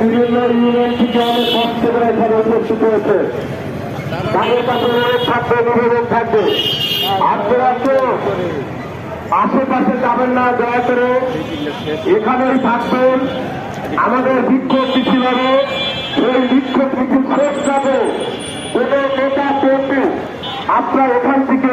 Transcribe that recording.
বিভিন্ন ইউনিয়ন থেকে অনেক কষ্ট করে এখানে উপস্থিত হয়েছে তাদের কাছে থাকবে। নিবেদন থাকবে আশেপাশে যাবেন না, দয়া করে এখানেই থাকবেন আমাদের বিক্ষোভ মিছিল হবে সেই বিক্ষোভ মিছিল শেষ যাবে কোনো নেতা কর্মী আপনার এখান থেকে